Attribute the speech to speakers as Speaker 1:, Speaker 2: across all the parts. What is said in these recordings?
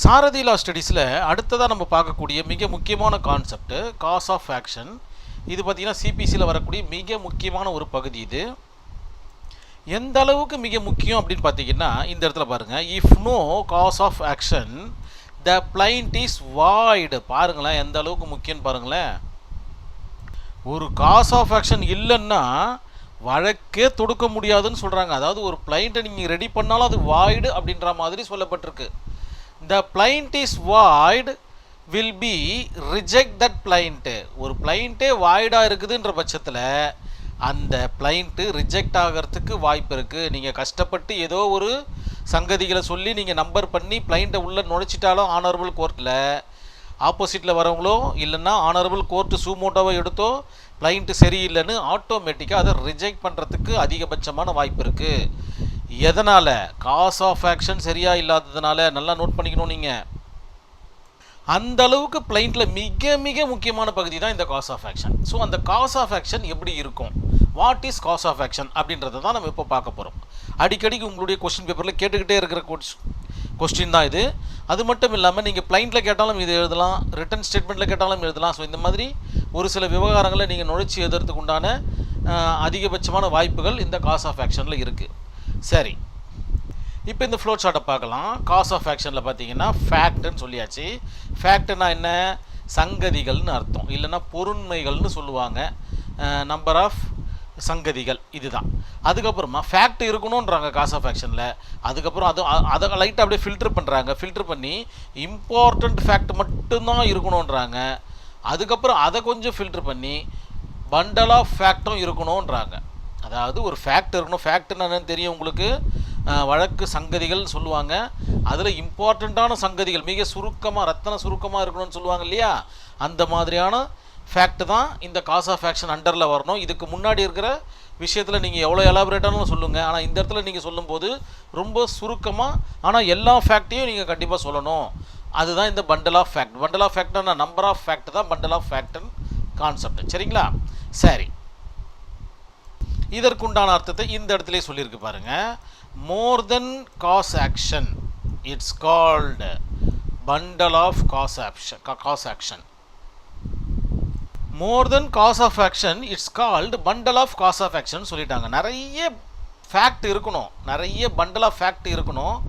Speaker 1: சாரதி லா ஸ்டடீஸில் அடுத்ததாக நம்ம பார்க்கக்கூடிய மிக முக்கியமான கான்செப்ட் காஸ் ஆஃப் ஆக்ஷன் இது பார்த்திங்கன்னா சிபிசியில் வரக்கூடிய மிக முக்கியமான ஒரு பகுதி இது. எந்த அளவுக்கு மிக முக்கியம் அப்படின்னு பார்த்தீங்கன்னா இந்த இடத்துல பாருங்கள் if no cause of action the plaint is void பாருங்களேன் எந்த அளவுக்கு முக்கியம்னு பாருங்களேன். ஒரு காஸ் ஆஃப் ஆக்ஷன் இல்லைன்னா வழக்கே தொடுக்க முடியாதுன்னு சொல்கிறாங்க அதாவது ஒரு பிளைண்ட்டை நீங்கள் ரெடி பண்ணாலும் அது வாய்டு அப்படின்ற மாதிரி சொல்லப்பட்டிருக்கு. The plaint is void will be reject that plaint ஒரு பிளைண்ட்டே வாய்டாக இருக்குதுன்ற பட்சத்தில் அந்த பிளைண்ட்டு ரிஜெக்ட் ஆகிறதுக்கு வாய்ப்பு இருக்குது நீங்கள் கஷ்டப்பட்டு ஏதோ ஒரு சங்கதிகளை சொல்லி நீங்கள் நம்பர் பண்ணி பிளைண்ட்டை உள்ளே நுழைச்சிட்டாலும் ஆனரபிள் கோர்ட்டில் ஆப்போசிட்டில் வரவங்களோ இல்லைன்னா ஆனரபிள் கோர்ட்டு சூமோட்டோவை எடுத்தோ பிளைண்ட்டு சரியில்லைன்னு ஆட்டோமேட்டிக்காக அதை ரிஜெக்ட் பண்ணுறதுக்கு அதிகபட்சமான வாய்ப்பு இருக்குது எதனால்? காஸ் ஆஃப் ஆக்ஷன் சரியாக இல்லாததுனால நல்லா நோட் பண்ணிக்கணும் நீங்கள் அந்த அளவுக்கு பிளைண்ட்டில் மிக மிக முக்கியமான பகுதி தான் இந்த காஸ் ஆஃப் ஆக்ஷன் ஸோ அந்த காஸ் ஆஃப் ஆக்ஷன் எப்படி இருக்கும்? What is cause of action அப்படின்றத தான் நம்ம இப்போ பார்க்க போகிறோம் அடிக்கடிக்கு உங்களுடைய கொஸ்டின் பேப்பரில் கேட்டுக்கிட்டே இருக்கிற கொஸ்டின் தான் இது. அது மட்டும் இல்லாமல் நீங்கள் பிளைண்ட்டில் கேட்டாலும் இது எழுதலாம் ரிட்டன் ஸ்டேட்மெண்ட்டில் கேட்டாலும் எழுதலாம். ஸோ இந்த மாதிரி ஒரு சில விவகாரங்களை நீங்கள் நுழைச்சி எழுதுறதுக்கு உண்டான அதிகபட்சமான வாய்ப்புகள் இந்த காஸ் ஆஃப் ஆக்ஷனில் இருக்குது சரி. இப்போ இந்த ஃப்ளோ சார்ட்டை பார்க்கலாம். காஸ் ஆஃப் ஆக்ஷனில் பார்த்தீங்கன்னா ஃபேக்ட்னு சொல்லியாச்சு. ஃபேக்ட்னா என்ன? சங்கதிகள்னு அர்த்தம். இல்லைன்னா பொருண்மைகள்னு சொல்லுவாங்க. நம்பர் ஆஃப் சங்கதிகள். இதுதான். அதுக்கப்புறமா ஃபேக்ட் இருக்கணுன்றாங்க காஸ் ஆஃப் ஆக்ஷனில் அதுக்கப்புறம் அது அதை லைட்டாக அப்படியே ஃபில்டர் பண்ணுறாங்க ஃபில்டர் பண்ணி இம்பார்ட்டண்ட் ஃபேக்ட் மட்டும்தான் இருக்கணுன்றாங்க அதுக்கப்புறம் அதை கொஞ்சம் ஃபில்டர் பண்ணி பண்டல் ஆஃப் ஃபேக்டும் இருக்கணுன்றாங்க அதாவது ஒரு ஃபேக்ட் இருக்கணும். ஃபேக்ட்னு என்னன்னு தெரியும் உங்களுக்கு. வழக்கு சங்கதிகள் சொல்லுவாங்க. அதில் இம்பார்ட்டண்ட்டான சங்கதிகள் மிக சுருக்கமாக ரத்தன சுருக்கமாக இருக்கணும்னு சொல்லுவாங்க இல்லையா? அந்த மாதிரியான ஃபேக்ட் தான் இந்த காஸ் ஆஃப் ஆக்ஷன் அண்டரில் வரணும். இதுக்கு முன்னாடி இருக்கிற விஷயத்தில் நீங்கள் எவ்வளோ எலாபரேட்டாலும் சொல்லுங்கள் ஆனால் இந்த இடத்துல நீங்கள் சொல்லும்போது ரொம்ப சுருக்கமாக ஆனால் எல்லா ஃபேக்ட்டையும் நீங்கள் கண்டிப்பாக சொல்லணும். அதுதான் இந்த bundle of fact bundle of ஃபேக்ட்னா number of fact தான் பண்டல் ஆஃப் ஃபேக்ட்னு கான்செப்ட் சரிங்களா? சரி. இதற்குண்டான அர்த்தத்தை இந்த இடத்துல சொல்லியிருக்கு பாருங்க. More than cause action it's called bundle of cause action cause action more than cause of action it's called bundle of cause of action சொல்லிட்டாங்க. நிறைய ஃபேக்ட் இருக்கணும். நிறைய பண்டல் ஆஃப் ஃபேக்ட் இருக்கணும்.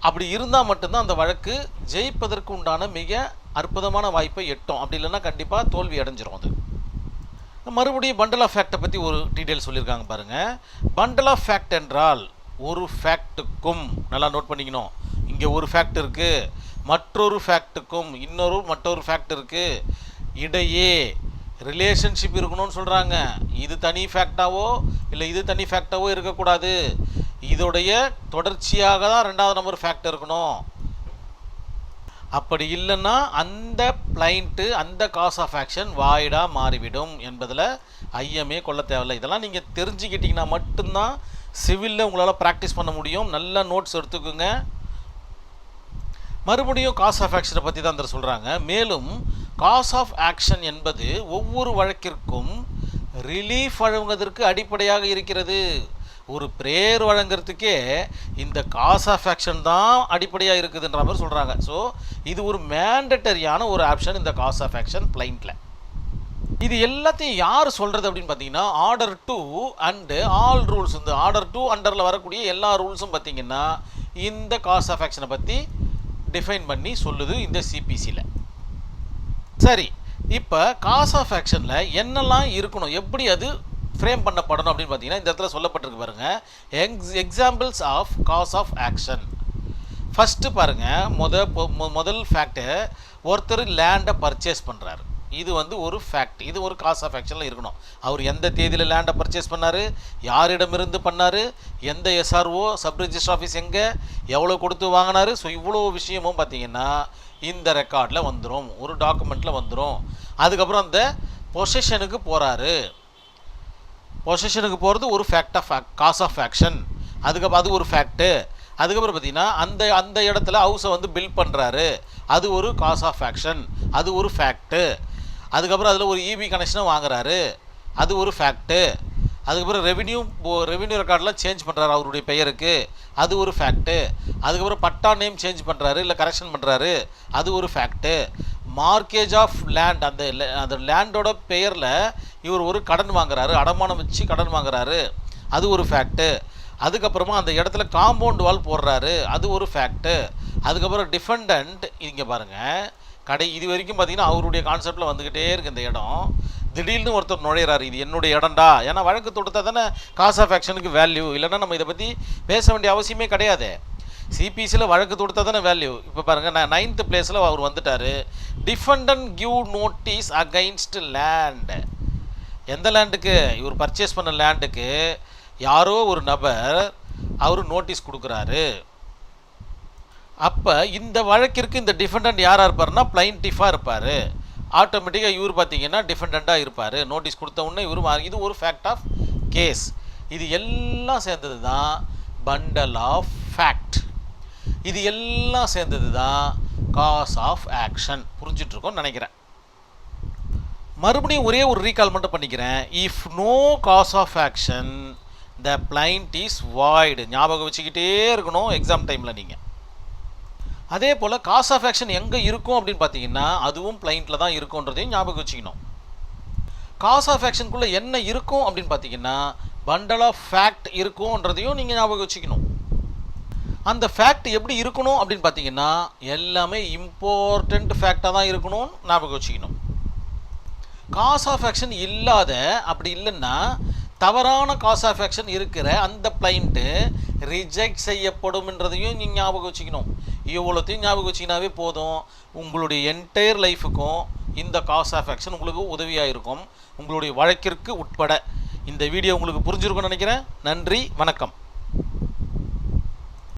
Speaker 1: அப்படி இருந்தால் மட்டும்தான் அந்த வழக்கு ஜெயிப்பதற்கு உண்டான மிக அற்புதமான வாய்ப்பை எட்டும். அப்படி இல்லைன்னா கண்டிப்பாக தோல்வி அடைஞ்சிரும் அது. மறுபடியும் பண்டல் ஆஃப் ஃபேக்டை பற்றி ஒரு டீட்டெயில் சொல்லியிருக்காங்க பாருங்கள் பண்டல் ஆஃப் ஃபேக்ட் என்றால் ஒரு ஃபேக்ட்டுக்கும் நல்லா நோட் பண்ணிக்கணும். இங்கே ஒரு ஃபேக்ட் இருக்குது மற்றொரு ஃபேக்ட்டுக்கும் இன்னொரு மற்றொரு ஃபேக்ட் இருக்குது இடையே ரிலேஷன்ஷிப் இருக்கணும்னு சொல்கிறாங்க இது தனி ஃபேக்டாவோ இல்லை இது தனி ஃபேக்டாவோ இருக்கக்கூடாது. இதோடைய தொடர்ச்சியாக தான் ரெண்டாவது நம்பர் ஃபேக்ட் இருக்கணும். அப்படி இல்லைன்னா அந்த பிளைண்ட்டு அந்த காஸ் ஆஃப் ஆக்ஷன் வாய்டாக மாறிவிடும் என்பதில் ஐயமே கொள்ள தேவையில்லை. இதெல்லாம் நீங்கள் தெரிஞ்சுக்கிட்டிங்கன்னா மட்டும்தான் சிவிலில் உங்களால் ப்ராக்டிஸ் பண்ண முடியும். நல்ல நோட்ஸ் எடுத்துக்கோங்க. மறுபடியும் காஸ் ஆஃப் ஆக்ஷனை பற்றி தான் அந்த சொல்கிறாங்க மேலும் காஸ் ஆஃப் ஆக்ஷன் என்பது ஒவ்வொரு வழக்கிற்கும் ரிலீஃப் வழங்குவதற்கு அடிப்படையாக இருக்கிறது. ஒரு ப்ரேயர் வழங்குறதுக்கே இந்த காஸ் ஆஃப் ஆக்ஷன் தான் அடிப்படையாக இருக்குதுன்ற மாதிரி சொல்கிறாங்க ஸோ இது ஒரு மேண்டட்டரியான ஒரு ஆப்ஷன் இந்த காஸ் ஆஃப் ஆக்ஷன் பிளைண்ட்டில் இது எல்லாத்தையும் யார் சொல்கிறது அப்படின்னு பார்த்தீங்கன்னா order two and all rules இந்த ஆர்டர் டூ அண்டரில் வரக்கூடிய எல்லா ரூல்ஸும் பார்த்தீங்கன்னா இந்த காஸ் ஆஃப் ஆக்ஷனை பற்றி டிஃபைன் பண்ணி சொல்லுது இந்த சிபிசியில் சரி இப்போ காஸ் ஆஃப் ஆக்ஷனில் என்னெல்லாம் இருக்கணும்? எப்படி அது ஃப்ரேம் பண்ணப்படணும் அப்படின்னு பார்த்தீங்கன்னா இந்த இடத்துல சொல்லப்பட்டிருக்கு பாருங்க. Ex examples of cause of action first பாருங்கள் முத முதல் ஃபேக்ட்டு ஒருத்தர் லேண்டை பர்ச்சேஸ் பண்ணுறாரு இது வந்து ஒரு ஃபேக்ட் இது ஒரு காஸ் ஆஃப் ஆக்ஷனில் இருக்கணும். அவர் எந்த தேதியில் லேண்டை பர்ச்சேஸ் பண்ணார்? யாரிடமிருந்து பண்ணார்? எந்த எஸ்ஆர்ஓ சப் ரிஜிஸ்டர் ஆஃபீஸ் எங்கே? எவ்வளோ கொடுத்து வாங்கினாரு? ஸோ இவ்வளோ விஷயமும் பார்த்தீங்கன்னா இந்த ரெக்கார்டில் வந்துடும் ஒரு டாக்குமெண்ட்டில் வந்துடும் அதுக்கப்புறம் அந்த பொசிஷனுக்கு போகிறாரு பொசிஷனுக்கு போகிறது ஒரு fact of cause of action அதுக்கப்புறம் அது ஒரு ஃபேக்ட்டு அதுக்கப்புறம் பார்த்தீங்கன்னா அந்த அந்த இடத்துல ஹவுஸை வந்து பில்ட் பண்ணுறாரு அது ஒரு காஸ் ஆஃப் ஆக்ஷன் அது ஒரு ஃபேக்ட்டு அதுக்கப்புறம் அதில் ஒரு இபி கனெக்ஷனும் வாங்குறாரு. அது ஒரு ஃபேக்ட்டு அதுக்கப்புறம் ரெவின்யூ ரெவின்யூ ரெக்கார்ட்லாம் சேஞ்ச் பண்ணுறாரு அவருடைய பெயருக்கு. அது ஒரு ஃபேக்ட்டு அதுக்கப்புறம் பட்டா நேம் சேஞ்ச் பண்ணுறாரு இல்லை கரெக்ஷன் பண்ணுறாரு அது ஒரு ஃபேக்ட்டு மார்க்கேஜ் ஆஃப் லேண்ட் அந்த அந்த லேண்டோட பெயரில் இவர் ஒரு கடன் வாங்குறாரு அடமானம் வச்சு கடன் வாங்குறாரு. அது ஒரு ஃபேக்ட்டு அதுக்கப்புறமா அந்த இடத்துல காம்பவுண்ட் வால் போடுறாரு. அது ஒரு ஃபேக்ட்டு அதுக்கப்புறம் டிஃபெண்டன்ட் இங்கே பாருங்கள் கடை இது வரைக்கும் பார்த்தீங்கன்னா அவருடைய கான்செப்டில் வந்துக்கிட்டே இருக்கு இந்த இடம். திடீர்னு ஒருத்தர் நுழையிறாரு. இது என்னுடைய இடம்டா. ஏன்னா வழக்கு தொடுத்தா தானே காஸ் ஆஃப் ஆக்ஷனுக்கு வேல்யூ இல்லைன்னா நம்ம இதை பற்றி பேச வேண்டிய அவசியமே கிடையாது. சிபிசியில் வழக்கு தொடுத்தா தானே வேல்யூ இப்போ பாருங்கள் நான் நைன்த்து பிளேஸில் அவர் வந்துட்டார். Defendant give notice against land எந்த லேண்டுக்கு இவர் பர்ச்சேஸ் பண்ண லேண்டுக்கு யாரோ ஒரு நபர் அவர் நோட்டீஸ் கொடுக்குறாரு. அப்போ இந்த வழக்கிற்கு இந்த டிஃபெண்டன்ட் யாராக இருப்பார்னா பிளைன்டிஃபாக இருப்பார். ஆட்டோமேட்டிக்காக இவர் பார்த்தீங்கன்னா டிஃபெண்ட்டாக இருப்பார். நோட்டீஸ் கொடுத்த உடனே இவர் இது ஒரு ஃபேக்ட் ஆஃப் கேஸ் இது எல்லாம் சேர்ந்தது தான் பண்டல் ஆஃப் ஃபேக்ட் இது எல்லாம் சேர்ந்தது தான் காஸ் ஆஃப் ஆக்ஷன் புரிஞ்சிட்ருக்கோன்னு நினைக்கிறேன். மறுபடியும் ஒரே ஒரு ரீகால் மட்டும் பண்ணிக்கிறேன். If no cause of action the plaint is void ஞாபகம் வச்சுக்கிட்டே இருக்கணும் எக்ஸாம் டைமில் நீங்கள் அதே போல் காஸ் ஆஃப் ஆக்ஷன் எங்கே இருக்கும் அப்படின்னு பார்த்தீங்கன்னா அதுவும் பிளைண்ட்டில் தான் இருக்குன்றதையும் ஞாபகம் வச்சுக்கணும். காஸ் ஆஃப் ஆக்ஷனுக்குள்ளே என்ன இருக்கும் அப்படின்னு பார்த்தீங்கன்னா பண்டல் ஆஃப் ஃபேக்ட் இருக்கும்ன்றதையும் நீங்கள் ஞாபகம் வச்சுக்கணும். அந்த ஃபேக்ட் எப்படி இருக்கணும் அப்படின்னு பார்த்தீங்கன்னா எல்லாமே இம்பார்ட்டண்ட் ஃபேக்டாக தான் இருக்கணும்னு ஞாபகம் வச்சுக்கணும். காஸ் ஆஃப் ஆக்ஷன் இல்லாத அப்படி இல்லைன்னா தவறான காஸ் ஆஃப் ஆக்ஷன் இருக்கிற அந்த பிளைண்ட்டு ரிஜெக்ட் செய்யப்படும்ன்றதையும் நீங்கள் ஞாபகம் வச்சுக்கணும். இவ்வளோத்தையும் ஞாபகம் வச்சிங்கனாவே போதும். உங்களுடைய என்டையர் லைஃபுக்கும் இந்த காஸ் ஆஃப் ஆக்ஷன் உங்களுக்கு உதவியாக இருக்கும். உங்களுடைய வழக்கிற்கு உட்பட. இந்த வீடியோ உங்களுக்கு புரிஞ்சிருக்கும்னு நினைக்கிறேன். நன்றி வணக்கம்.